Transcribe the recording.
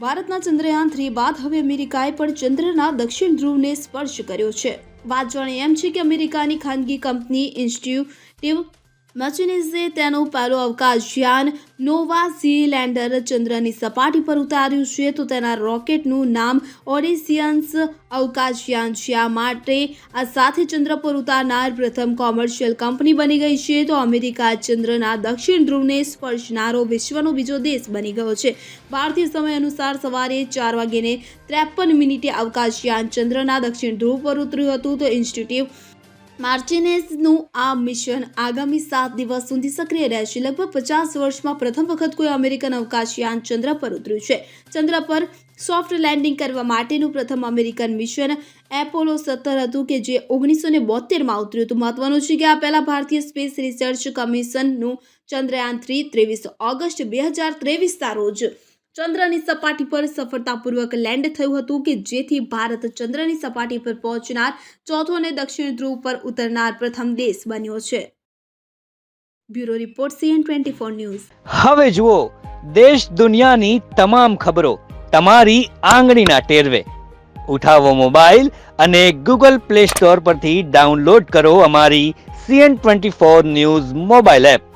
ભારતના ચંદ્રયાન થ્રી બાદ હવે અમેરિકાએ પણ ચંદ્રના દક્ષિણ ધ્રુવને સ્પર્શ કર્યો છે. વાત જાણે એમ છે કે અમેરિકાની ખાનગી કંપની ઇન્સ્ટિટ્યુટિવ મચિનિઝે તેનું પહેલું અવકાશયાન નોવા ઝીલેન્ડર ચંદ્રની સપાટી પર ઉતાર્યું છે. તો તેના રોકેટનું નામ ઓડિસિયન્સ અવકાશયાન છે. આ માટે આ સાથે ચંદ્ર પર ઉતારનાર પ્રથમ કોમર્શિયલ કંપની બની ગઈ છે. તો અમેરિકા ચંદ્રના દક્ષિણ ધ્રુવને સ્પર્શનારો વિશ્વનો બીજો દેશ બની ગયો છે. ભારતીય સમય અનુસાર સવારે ચાર વાગ્યે ત્રેપન મિનિટે અવકાશયાન ચંદ્રના દક્ષિણ ધ્રુવ પર ઉતર્યું હતું. તો ઇન્સ્ટિટ્યૂટ માર્ટિનેઝનું આ મિશન આગામી સાત દિવસ સુધી સક્રિય રહેશે. લગભગ પચાસ વર્ષમાં પ્રથમ વખત કોઈ અમેરિકન અવકાશયાન ચંદ્ર પર ઉતર્યું છે. ચંદ્ર પર સોફ્ટ લેન્ડિંગ કરવા માટેનું પ્રથમ અમેરિકન મિશન એપોલો સત્તર હતું કે જે ઓગણીસો ને બોતેરમાં ઉતર્યું હતું. મહત્વનું છે કે આ પહેલાં ભારતીય સ્પેસ રિસર્ચ કમિશનનું ચંદ્રયાન થ્રી ત્રેવીસ ઓગસ્ટ બે હજાર ત્રેવીસના રોજ ચંદ્રની સપાટી પર સફળતાપૂર્વક લેન્ડ થયું હતું કે જેથી ભારત ચંદ્રની સપાટી પર પહોંચનાર ચોથો અને દક્ષિણ ધ્રુવ પર ઉતરનાર પ્રથમ દેશ બન્યો છે. Bureau report CN twenty four news. હવે જુઓ, દેશ દુનિયાની તમામ ખબરો તમારી આંગળીના ટેરવે. ઉઠાવો મોબાઈલ અને ગૂગલ પ્લે સ્ટોર પરથી ડાઉનલોડ કરો અમારી CN twenty four news mobile app.